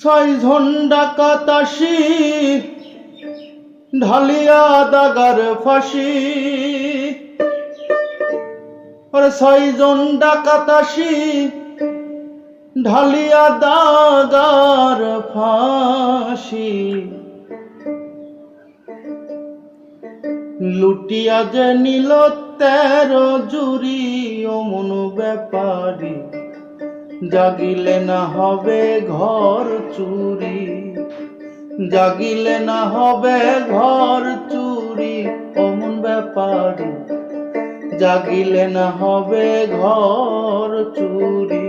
ছয় ঝন্ডা কাতাসি, ঢালিয়া দাগার ফাঁসি। ওরে ছয় জন ডাকাতাসি ঢালিয়া দাগার ফাঁসি। লুটিয়া যে নিল তেরো জুরি অমন ব্যাপারী জাগিলে না হবে ঘর চুরি। জাগিলে না হবে ঘর চুরি, অমন ব্যাপারী। জাগিলে না হবে ঘর চুরি।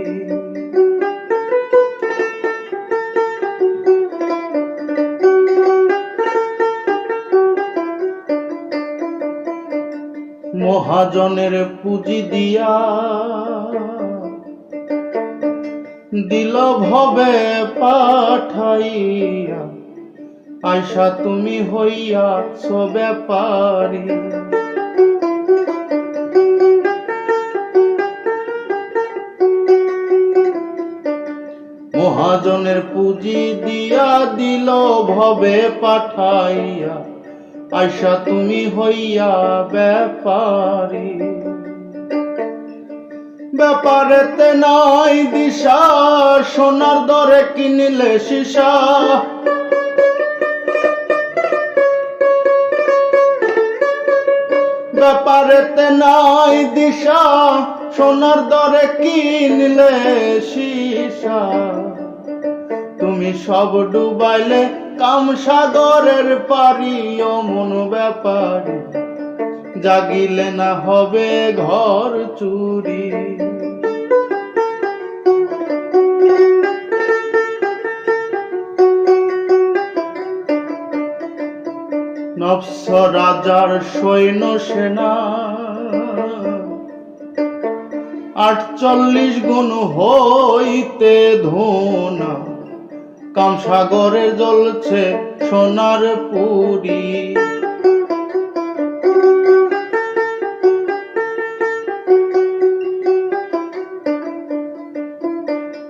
মহাজনের পুঁজি দিয়া দিল ভবে পাঠাইয়া। আয়সা, তুমি হইয়া সবে ব্যাপারী। মহাজনের পুঁজি দিয়া দিল ভবে পাঠাইয়া। আয়সা, তুমি হইয়া ব্যাপারী। ব্যাপারেতে নাই দিশা, সোনার দরে কিনিলে সীসা। ব্যাপারেতে নাই দিশা, সোনার দরে কিনলে সীসা। তুমি সব ডুবাইলে কাম সাগরের পারি অমন ব্যাপারে জাগিলে না হবে ঘর চুরি। নফস রাজার সৈন্য সেনা। আটচল্লিশ গুণ হইতে ধোনা। কামসাগরে জ্বলছে সোনার পুরী।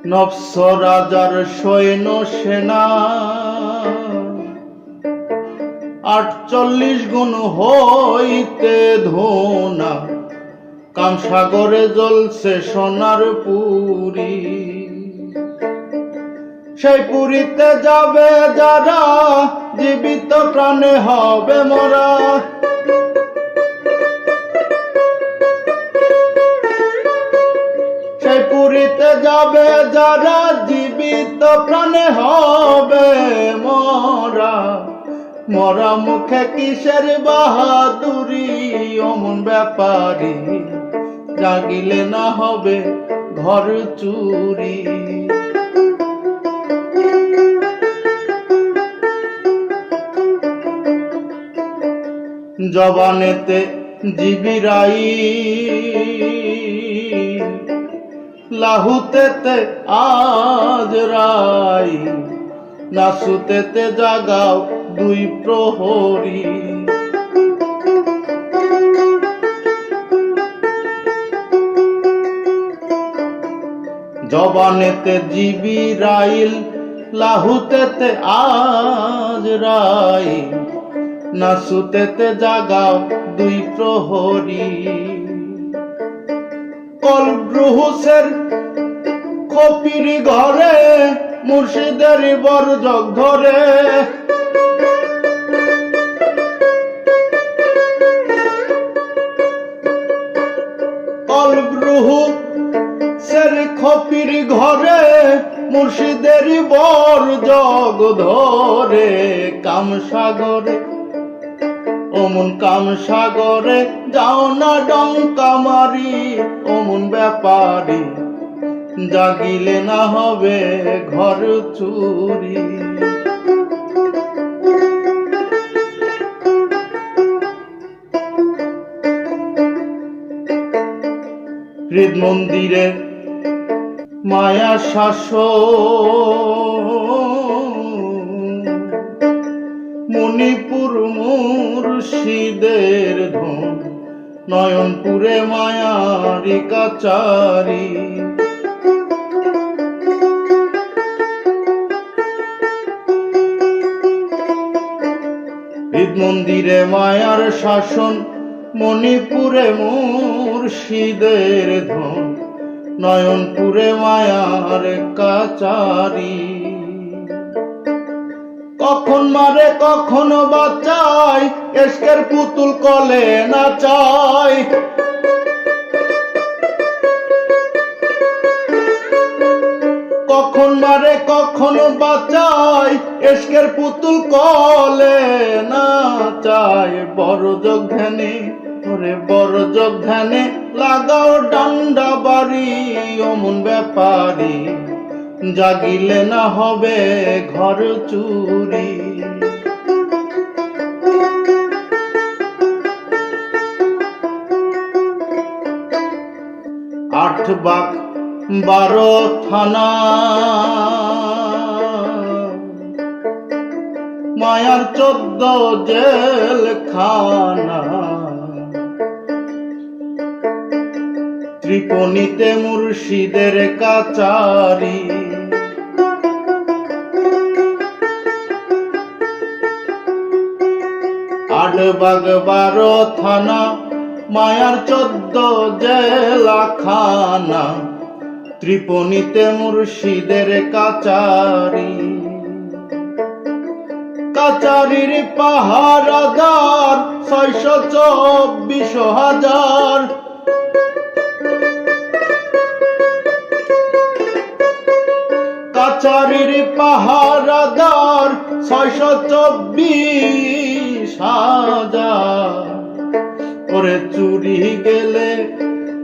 নফস রাজার সৈন্য সেনা। আটচল্লিশ গুণ হইতে ধোনা। কামসাগরে জ্বলছে সোনার পুরী। সেই পুরীতে যাবে যারা, জীবিত প্রাণে হবে মরা। সেই পুরীতে যাবে যারা, জীবিত প্রাণে হবে মরা। মরা মুখে কিসের বাহাদুরি? অমন ব্যাপারী জাগিলে না হবে ঘর চুরি। জবানেতে জিবিরাই লাহুতেতে আজ রাই নাসুতেতে জাগাও দুই প্রহরী। জবানেতে জিবি রাইল, লাহুতেতে আজ রাই নাসুতেতে জাগাও দুই প্রহরী। কলব্রুহুসের কপির ঘরে, মুর্শিদের বরজগ ধরে খপির ঘরে, মুর্শিদের বর জগ ধরে, কামসাগরে। অমন কাম সাগরে যাও না ডঙ্কা মারি, অমন ব্যাপারে। জাগিলে না হবে ঘর চুরি। হৃদ মন্দিরে মায়া শাস মণিপুর মুর্শিদের ধন নয়নপুরে মায়ারি কাচারি। মন্দিরে মায়ার শাসন মণিপুরে মুর্শিদের ধন। নয়নপুরে মায়ার কাচারি। কখন মারে, কখনো বাঁচাই এসকের পুতুল কলে না চাই কখন মারে, কখনো বাঁচাই এসকের পুতুল কলে না চাই বড় যোগ ধ্যানে বড় যোগ ধ্যানে লাগাও ডান্ডা বাড়ি, অমন ব্যাপারী। জাগিলে না হবে ঘর চুরি। আট বাক বারো থানা। মায়ার চোদ্দ জেল খানা ত্রিপণীতে মুর্শিদের কাচারি। আটবাগ বারো থানা, মায়ার চোদ্দ জেলা খানা। ত্রিপণীতে মুর্শিদের কাচারি। কাচারির পাহারাদার ছয়শো চব্বিশ হাজার। কাচারির পাহারাদার ছয়শো চব্বিশ হাজার। ওরে চুরি গেলে,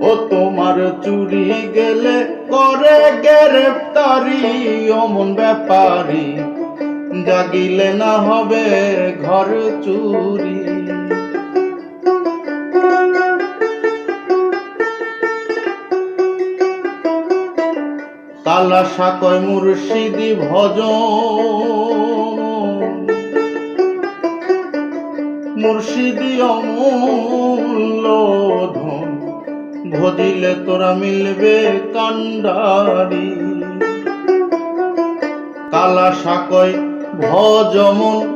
ও তোমার চুরি গেলে করে গ্রেফতারি অমন ব্যাপারী। জাগিলে না হবে ঘর চুরি। কালা সাকয় মুর্শিদি ভজ মুর্শিদি অমূল্য ধন, ভজিলে তোরা মিলবে কান্ডারি কালা সাকয় ভজমন,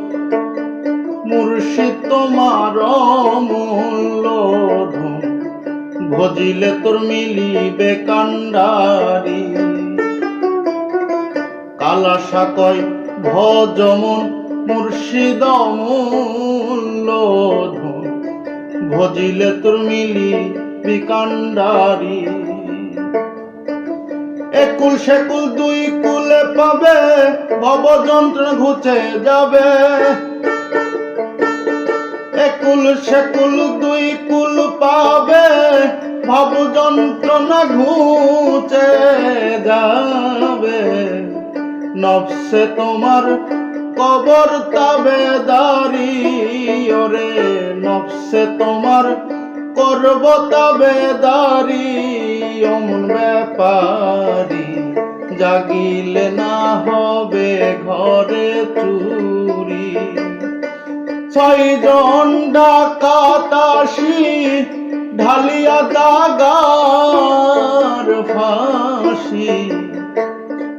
মুর্শিদ তোমার অমূল্য ধন, ভজিলে তোর মিলিবে কান্ডারি কালা সাকয় ভজমন মুর্শিদ ভজিলে তোর মিলি বিকান্ডারি একুল সেকুল দুই কুলে পাবে ভব যন্ত্রণা ঘুচে যাবে। একুল সেকুল দুই কুল পাবে ভব যন্ত্রণা ঘুচে যাবে। নফসে তোমার কবর তাবে দারি, ওরে নফসে তোমার করব তবে দারি, অমন ব্যাপারি জাগিলে না হবে ঘরে চুরি। ছয়জন ডাকাতাসি ঢালিয়া দাগার ফাঁসি।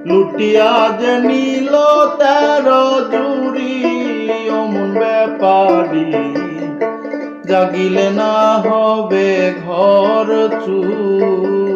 লুটিয়া যে নীল তের জুড়ি অমন ব্যাপারি। জাগিলে না হবে ঘর চুরি।